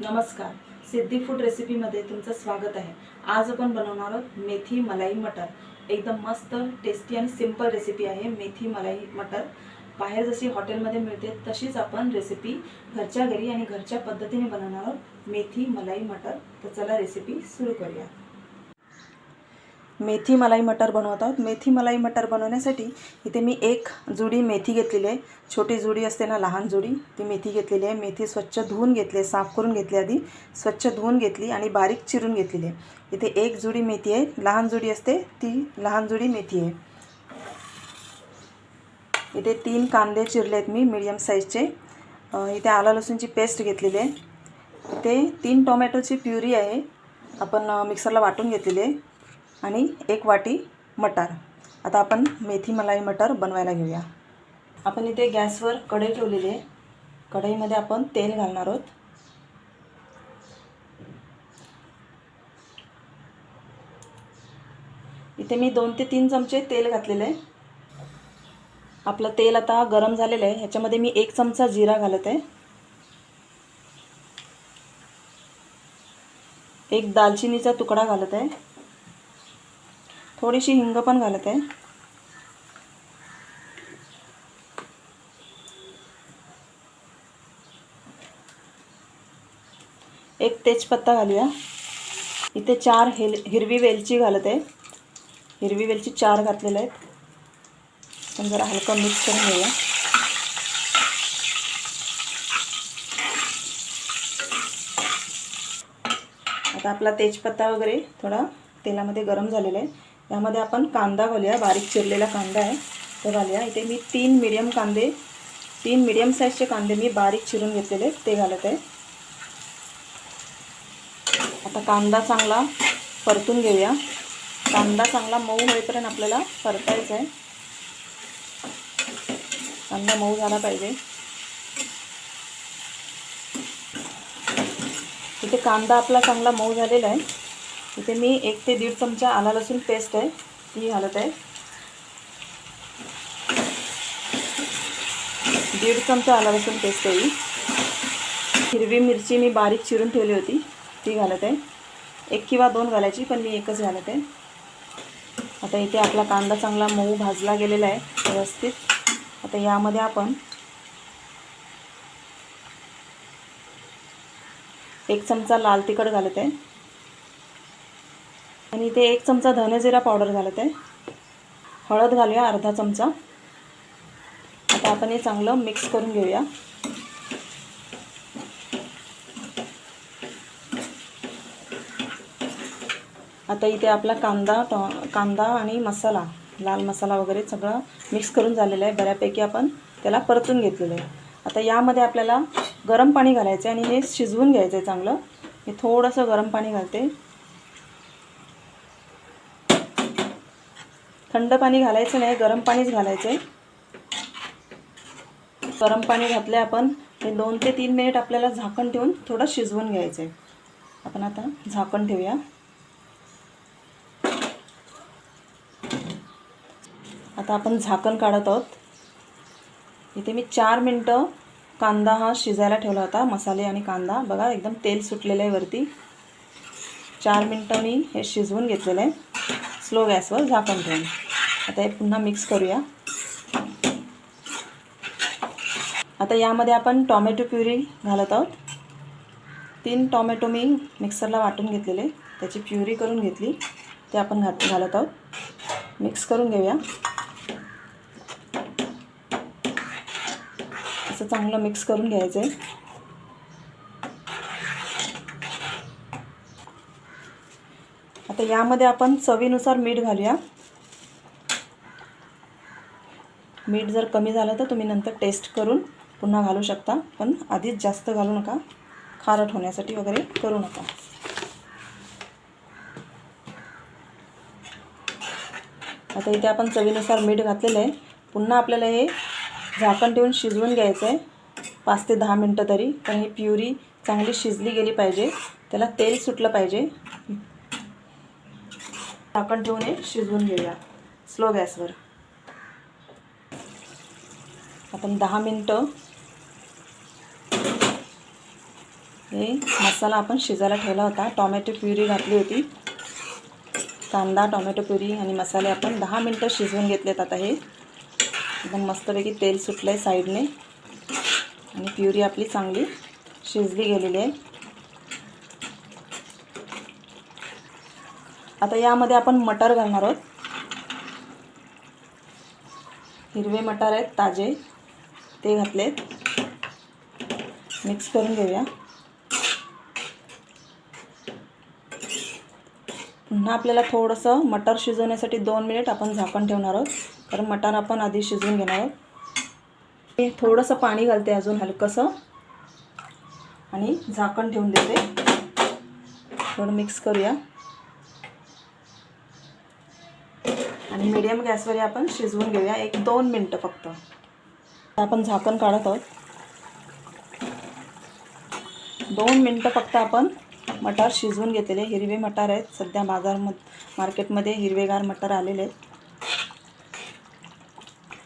नमस्कार. सिद्धी फूड रेसिपीमध्ये तुमचं स्वागत आहे. आज आपण बनवणार आहोत मेथी मलाई मटर. एकदम मस्त टेस्टी आणि सिंपल रेसिपी आहे मेथी मलाई मटर. बाहेर जशी हॉटेलमध्ये मिळते तशीच आपण रेसिपी घरच्या घरी आणि घरच्या पद्धतीने बनवणार आहोत मेथी मलाई मटर. तर चला रेसिपी सुरू करूया. मेथी मलाई मटर बनवत आहोत. मेथी मलाई मटर बनवण्यासाठी इथे मी एक जुडी मेथी घेतलेली आहे. छोटी जुडी असते ना लहान जुडी ती मेथी घेतलेली आहे. मेथी स्वच्छ धुवून घेतली आहे साफ करून घेतली आधी. स्वच्छ धुवून घेतली आणि बारीक चिरून घेतलेली आहे. इथे एक जुडी मेथी आहे लहान जुडी असते ती लहान जुडी मेथी आहे. इथे तीन कांदे चिरले आहेत मी मीडियम साईजचे इथे आला लसूणची पेस्ट घेतलेली आहे. इथे तीन टोमॅटोची प्युरी आहे. आपण मिक्सरला वाटून घेतलेली आहे. आणि एक वाटी मटार. आता आपण मेथी मलाई मटर बनवायला घेऊया. आपण इथे गॅसवर कढई ठेवलेली आहे. कढईमध्ये आपण तेल घालणार आहोत. इथे मी दोन ते तीन चमचे तेल घातलेले आहे. आपलं तेल आता गरम झालेलं आहे. ह्याच्यामध्ये मी एक चमचा जिरा घालत आहे. एक दालचिनीचा तुकडा घालत आहे. थोडीशी हिंग पण घालत. आहे एक तेजपत्ता घालूया. इथे चार हिल हिरवी वेलची घालत. आहे हिरवी वेलची चार घातलेल्या आहेत. पण जरा हलकं मिक्स करून घेऊया. आता आपला तेजपत्ता वगैरे थोडा तेलामध्ये गरम झालेला आहे. यामध्ये आपण कांदा घालूया. बारीक चिरलेला कांदा आहे. तो घालूया. इथे मी तीन मिडियम कांदे तीन मिडियम साईजचे कांदे मी बारीक चिरून घेतलेले ते घालत आहे. आता कांदा चांगला परतून घेऊया. कांदा चांगला मऊ होईपर्यंत आपल्याला परतायचा आहे. कांदा मऊ झाला पाहिजे. इथे कांदा आपला चांगला मऊ झालेला आहे. इथे मी एक ते दीड चमचा आला लसूण पेस्ट आहे. ती घालत आहे. दीड चमचा आला लसूण पेस्ट आहे हिरवी मिरची मी बारीक चिरून ठेवली होती. ती घालत आहे. एक किंवा दोन घालायची पण मी एकच घालत आहे. आता इथे आपला कांदा चांगला मऊ भाजला गेलेला आहे व्यवस्थित. आता यामध्ये आपण एक चमचा लाल तिखट घालत आहे. आणि इथे एक चमचा धनेजिरा पावडर घालत. आहे हळद घालूया अर्धा चमचा. आता आपण हे चांगलं मिक्स करून घेऊया. आता इथे आपला कांदा टॉ कांदा आणि मसाला लाल मसाला वगैरे सगळं मिक्स करून झालेलं आहे. बऱ्यापैकी आपण त्याला परतून घेतलेलं आहे. आता यामध्ये आपल्याला गरम पाणी घालायचं आहे आणि हे शिजवून घ्यायचं आहे चांगलं. मी थोडंसं गरम पाणी घालते. थंड पाणी घालायचं नाही गरम पाणीच घालायचं आहे. गरम पाणी घातले आपण हे दोन ते तीन मिनिट आपल्याला झाकण ठेवून थोडं शिजवून घ्यायचं आहे. आपण आता झाकण ठेवूया. आता आपण झाकण काढत आहोत. इथे मी चार मिनटं कांदा हा शिजायला ठेवला होता मसाले आणि कांदा. बघा एकदम तेल सुटलेलं आहे वरती. चार मिनटं मी हे शिजवून घेतलेलं आहे. स्लो गॅसवर झाकण ठेवून. आता हे पुन्हा मिक्स करूया. आता यामध्ये आपण टॉमॅटो प्युरी घालत आहोत. तीन टॉमॅटो मी मिक्सरला वाटून घेतलेले. त्याची प्युरी करून घेतली. ते आपण घात घालत आहोत. मिक्स करून घेऊया. असं चांगलं मिक्स करून घ्यायचं आहे. आता यामध्ये आपण चवीनुसार मीठ घालूया. मीठ जर कमी झालं तर तुम्ही नंतर टेस्ट करून पुन्हा घालू शकता. पण आधीच जास्त घालू नका. खारट होण्यासाठी वगैरे करू नका. आता इथे आपण चवीनुसार मीठ घातलेलं आहे. पुन्हा आपल्याला हे झाकण ठेवून शिजवून घ्यायचं आहे. पाच ते दहा मिनटं तरी. कारण ही प्युरी चांगली शिजली गेली पाहिजे. त्याला तेल सुटलं पाहिजे. झाकण ठेवून हे शिजवून घेऊया. स्लो गॅसवर. आपण दहा मिनटं हे मसाला आपण शिजायला ठेवला होता. टॉमॅटो प्युरी घातली होती. कांदा टॉमॅटो प्युरी आणि मसाले आपण दहा मिनटं शिजवून घेतलेत आता हे. एकदम मस्तपैकी तेल सुटलं आहे साईडने. आणि प्युरी आपली चांगली शिजली गेलेली आहे. आता यामध्ये आपण मटर घालणार आहोत. हिरवे मटार आहेत ताजे. ते घातलेत. मिक्स करून घेऊया. पुन्हा आपल्याला थोडंसं मटर शिजवण्यासाठी दोन मिनिट आपण झाकण ठेवणार आहोत. कारण मटार आपण आधी शिजवून घेणार आहोत. मी थोडंसं पाणी घालते अजून हलकंसं. आणि झाकण ठेवून देते. थोडं मिक्स करूया. आणि मीडियम गॅसवर आपण शिजवून घेऊया. एक दोन मिनटं फक्त. आपण झाकण काढत आहोत. दोन मिनटं फक्त आपण मटार शिजवून घेतलेले हिरवे मटार आहेत. सध्या बाजारमध्ये मार्केटमध्ये हिरवेगार मटार आलेले आहेत.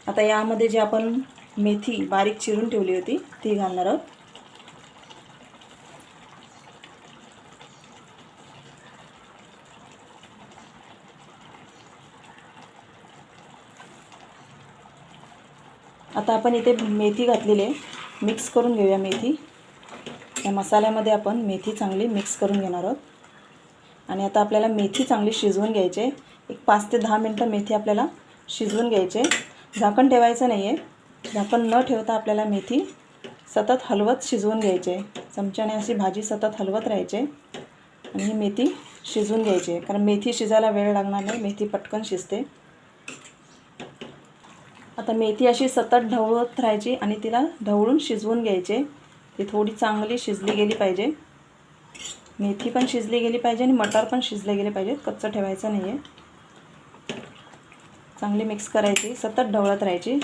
आता यामध्ये जे आपण मेथी बारीक चिरून ठेवली होती ती घालणार आहोत. आता आपण इथे मेथी घातलेली आहे. मिक्स करून घेऊया मेथी. या मसाल्यामध्ये आपण मेथी चांगली मिक्स करून घेणार आहोत. आणि आता आपल्याला मेथी चांगली शिजवून घ्यायची आहे. एक पाच ते दहा मिनटं मेथी आपल्याला शिजवून घ्यायचे झाकण ठेवायचं नाही आहे झाकण न ठेवता आपल्याला मेथी सतत हलवत शिजवून घ्यायचे चमच्याने अशी भाजी सतत हलवत राहायचे आणि ही मेथी शिजवून घ्यायची आहे. कारण मेथी शिजायला वेळ लागणार नाही. मेथी पटकन शिजते. आता मेथी अशी सतत ढवळत राहायची आणि तिला ढवळून शिजवून घ्यायचे. ती थोडी चांगली शिजली गेली पाहिजे. मेथी पण शिजली गेली पाहिजे आणि मटार पण शिजले गेले पाहिजेत. कच्चं ठेवायचं नाही आहे चांगली मिक्स करायची. सतत ढवळत राहायची.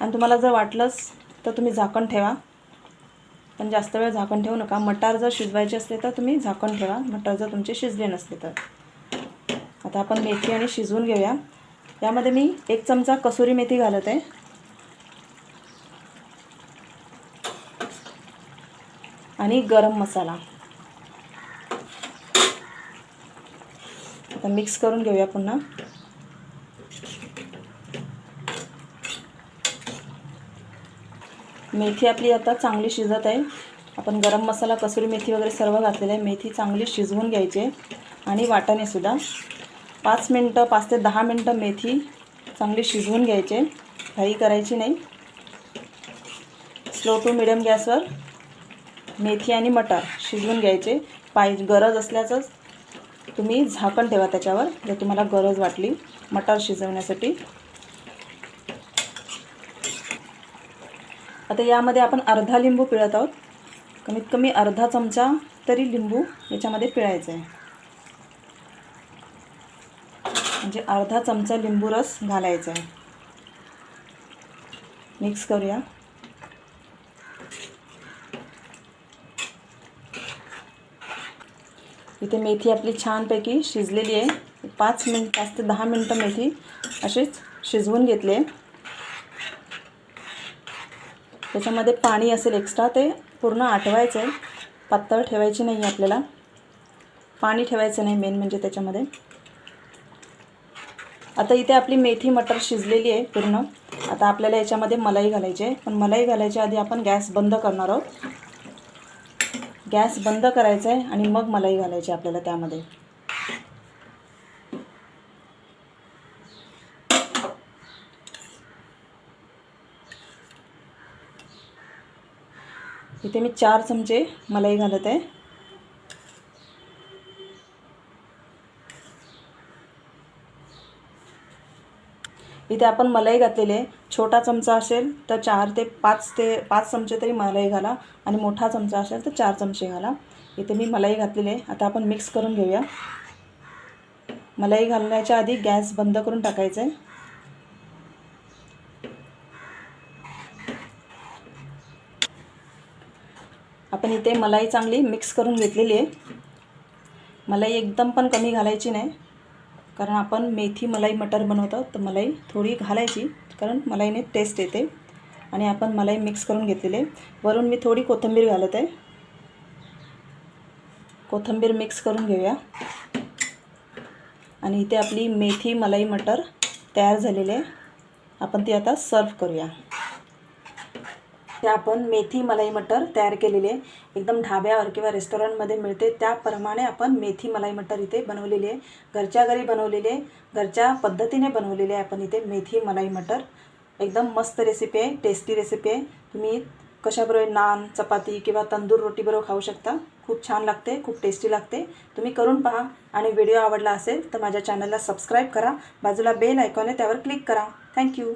आणि तुम्हाला जर वाटलंच तर तुम्ही झाकण ठेवा. पण जास्त वेळ झाकण ठेवू नका. मटार जर शिजवायचे असले तर तुम्ही झाकण ठेवा. मटार जर तुमचे शिजले नसले तर. आता आपण मेथी आणि शिजवून घेऊया. यामध्ये मी एक चमचा कसुरी मेथी घालत. आहे आणि गरम मसाला. आता मिक्स करून घेऊया पुन्हा. मेथी आपली आता चांगली शिजत आहे. आपण गरम मसाला कसुरी मेथी वगैरे सर्व घातलेलं आहे. मेथी चांगली शिजवून घ्यायची आहे. आणि वाटाणेसुद्धा पाच मिनटं पाच ते दहा मिनटं मेथी चांगली शिजवून घ्यायचे. घाई करायची नाही. स्लो टू मिडियम गॅसवर मेथी आणि मटार शिजवून घ्यायचे. पाय गरज असल्याचंच तुम्ही झाकण ठेवा त्याच्यावर जर तुम्हाला गरज वाटली मटार शिजवण्यासाठी. आता यामध्ये आपण अर्धा लिंबू पिळत आहोत. कमीत कमी अर्धा चमचा तरी लिंबू याच्यामध्ये पिळायचा आहे म्हणजे अर्धा चमचा लिंबू रस घालायचा आहे. मिक्स करूया. इथे मेथी आपली छानपैकी शिजलेली आहे. पाच मिनिट पाच ते दहा मिनटं मेथी अशीच शिजवून घेतली आहे. त्याच्यामध्ये पाणी असेल एक्स्ट्रा ते पूर्ण आटवायचं आहे. पातळ ठेवायची नाही आहे आपल्याला. पाणी ठेवायचं नाही मेन म्हणजे त्याच्यामध्ये. आता इथे आपली मेथी मटर शिजलेली आहे पूर्ण. आता आपल्याला याच्यामध्ये मलाई घालायची आहे. पण मलाई घालायच्या आधी आपण गॅस बंद करणार आहोत. गॅस बंद करायचा आहे आणि मग मलाई घालायची आपल्याला त्यामध्ये. इथे मी चार चमचे मलाई घालत आहे. इथे आपण मलाई घातलेली आहे. छोटा चमचा असेल तर चार ते पाच ते पाच चमचे तरी मलाई घाला आणि मोठा चमचा असेल तर चार चमचे घाला. इथे मी मलाई घातलेली आहे. आता आपण मिक्स करून घेऊया. मलाई घालण्याच्या आधी गॅस बंद करून टाकायचं आहे. आपण इथे मलाई चांगली मिक्स करून घेतलेली आहे. मलाई एकदम पण कमी घालायची नाही. कारण आपण मेथी मलाई मटर बनवतो तर मलाई थोडी घालायची कारण मलाईने टेस्ट येते. आणि आपण मलाई मिक्स करून घेतलेले. वरून मी थोडी कोथिंबीर घालत आहे. कोथिंबीर मिक्स करून घेऊया. आणि इथे आपली मेथी मलाई मटर तयार झालेली आहे. आपण ती आता सर्व करूया. ते आपण मेथी मलाई मटर तयार केलेली आहे. एकदम ढाब्यावर किंवा रेस्टॉरंटमध्ये मिळते. त्याप्रमाणे आपण मेथी मलाई मटर इथे बनवलेली आहे. घरच्या घरी बनवलेली आहे. घरच्या पद्धतीने बनवलेली आहे आपण इथे मेथी मलाई मटर. एकदम मस्त रेसिपी आहे. टेस्टी रेसिपी आहे. तुम्ही कशाबरोबर नान चपाती किंवा तंदूर रोटीबरोबर खाऊ शकता. खूप छान लागते. खूप टेस्टी लागते. तुम्ही करून पहा. आणि व्हिडिओ आवडला असेल तर माझ्या चॅनलला सबस्क्राईब करा. बाजूला बेल आयकॉन आहे त्यावर क्लिक करा. थँक्यू